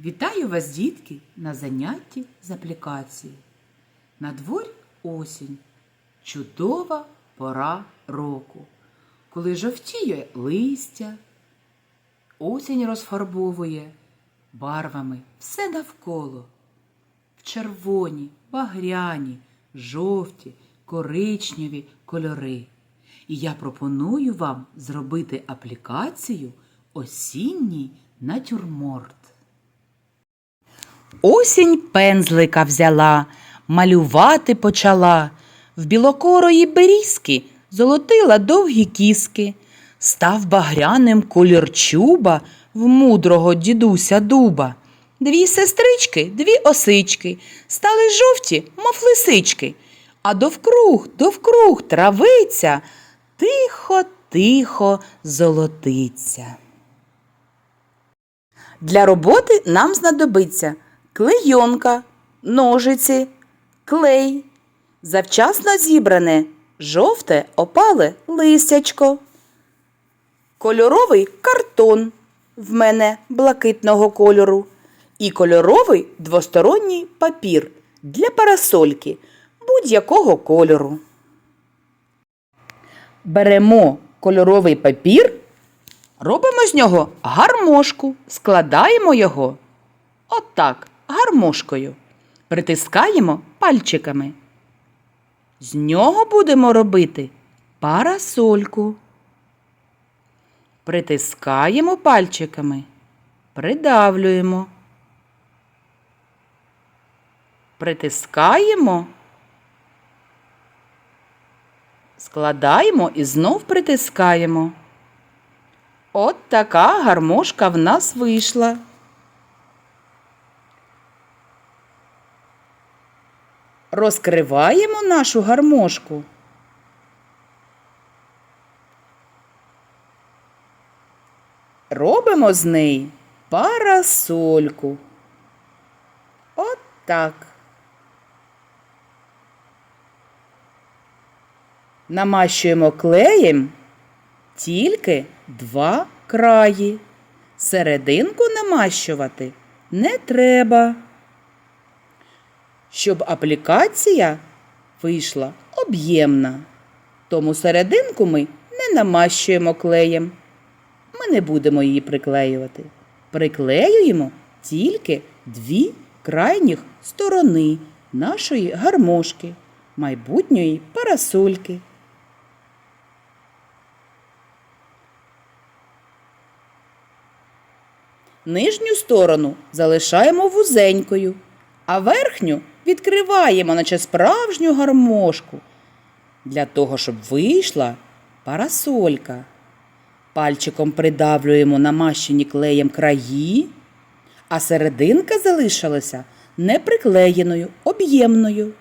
Вітаю вас, дітки, на занятті з аплікації. На дворі осінь. Чудова пора року, коли жовтіє листя, осінь розфарбовує барвами все навколо. В червоні, багряні, жовті, коричневі кольори. І я пропоную вам зробити аплікацію Осінній натюрморт. Осінь пензлика взяла, малювати почала. В білокорої берізки золотила довгі кіски. Став багряним колір чуба в мудрого дідуся дуба. Дві сестрички, дві осички, стали жовті, мов лисички. А довкруг, довкруг травиця тихо, тихо золотиться. Для роботи нам знадобиться клейонка, ножиці, клей, завчасно зібране жовте опале листячко, кольоровий картон в мене блакитного кольору і кольоровий двосторонній папір для парасольки будь-якого кольору. Беремо кольоровий папір Робимо з нього гармошку, складаємо його отак, гармошкою. Притискаємо пальчиками. З нього будемо робити парасольку. Притискаємо пальчиками, придавлюємо. Притискаємо, складаємо і знов притискаємо. От така гармошка в нас вийшла. Розкриваємо нашу гармошку. Робимо з неї парасольку. От так. Намащуємо клеєм тільки два краї. Серединку намащувати не треба. Щоб аплікація вийшла об'ємна. Тому серединку ми не намащуємо клеєм. Ми не будемо її приклеювати. Приклеюємо тільки дві крайніх сторони нашої гармошки, майбутньої парасольки. Нижню сторону залишаємо вузенькою, а верхню відкриваємо, наче справжню гармошку. Для того, щоб вийшла парасолька. Пальчиком придавлюємо намащені клеєм краї, а серединка залишилася неприклеєною, об'ємною.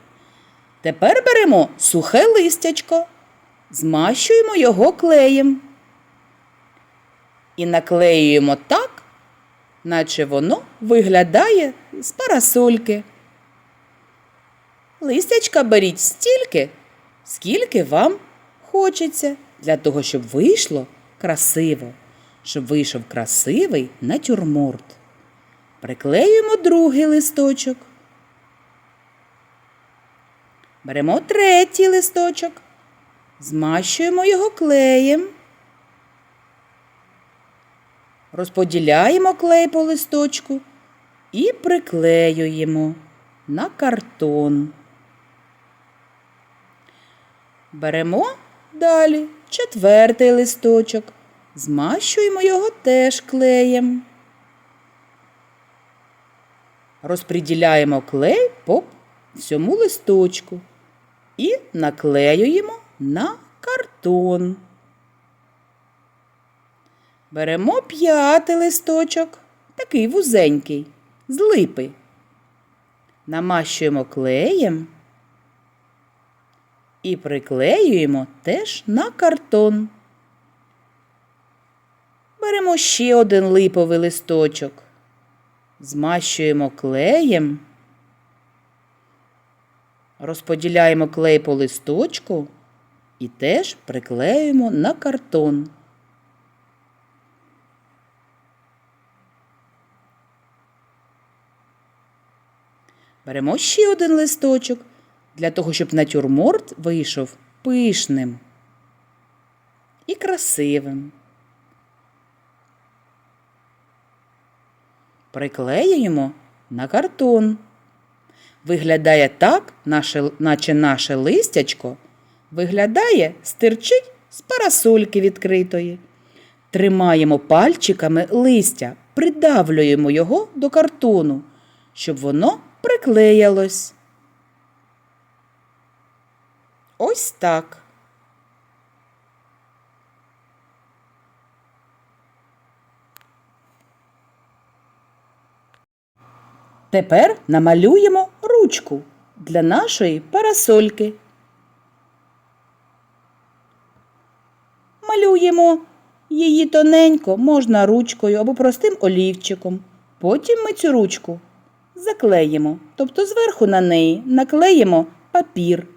Тепер беремо сухе листячко, змащуємо його клеєм і наклеюємо так, наче воно виглядає з парасольки. Листячка беріть стільки, скільки вам хочеться, для того, щоб вийшло красиво, щоб вийшов красивий натюрморт. Приклеюємо другий листочок. Беремо третій листочок, змащуємо його клеєм. Розподіляємо клей по листочку і приклеюємо на картон. Беремо далі четвертий листочок, змащуємо його теж клеєм. Розподіляємо клей по всьому листочку і наклеюємо на картон. Беремо п'ятий листочок, такий вузенький, з липи. Намащуємо клеєм і приклеюємо теж на картон. Беремо ще один липовий листочок, змащуємо клеєм, розподіляємо клей по листочку і теж приклеюємо на картон. Беремо ще один листочок для того, щоб натюрморт вийшов пишним і красивим. Приклеюємо на картон. Виглядає так, наше, наче наше листячко виглядає, стирчить з парасольки відкритої. Тримаємо пальчиками листя, придавлюємо його до картону, щоб воно приклеїлось. Ось так. Тепер намалюємо ручку для нашої парасольки. Малюємо її тоненько, можна ручкою або простим олівчиком. Потім ми цю ручку заклеїмо, тобто зверху на неї наклеїмо папір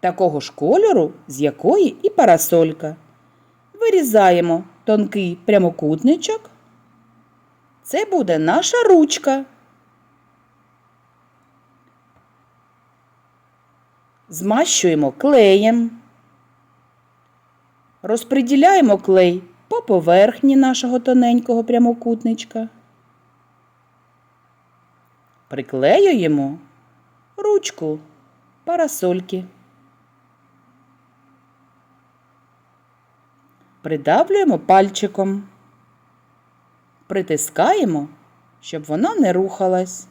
такого ж кольору, з якої і парасолька. Вирізаємо тонкий прямокутничок. Це буде наша ручка. Змащуємо клеєм. Розподіляємо клей по поверхні нашого тоненького прямокутничка. Приклеюємо ручку парасольки. Придавлюємо пальчиком. Притискаємо, щоб вона не рухалась.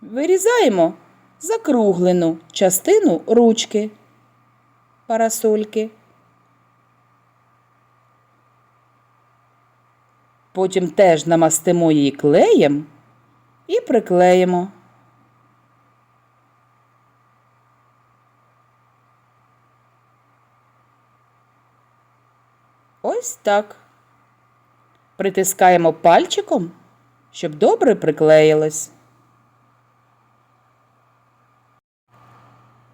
Вирізаємо закруглену частину ручки парасольки. Потім теж намастимо її клеєм і приклеїмо. Ось так. Притискаємо пальчиком, щоб добре приклеїлось.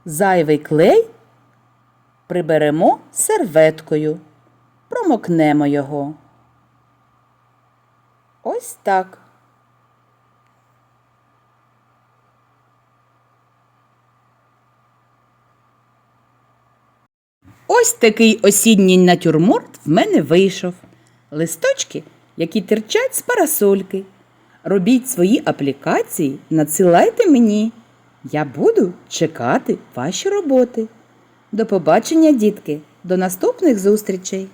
Зайвий клей приберемо серветкою, промокнемо його. Ось так. Ось такий осінній натюрморт в мене вийшов. Листочки, які терчать з парасольки. Робіть свої аплікації, надсилайте мені. Я буду чекати ваші роботи. До побачення, дітки, до наступних зустрічей!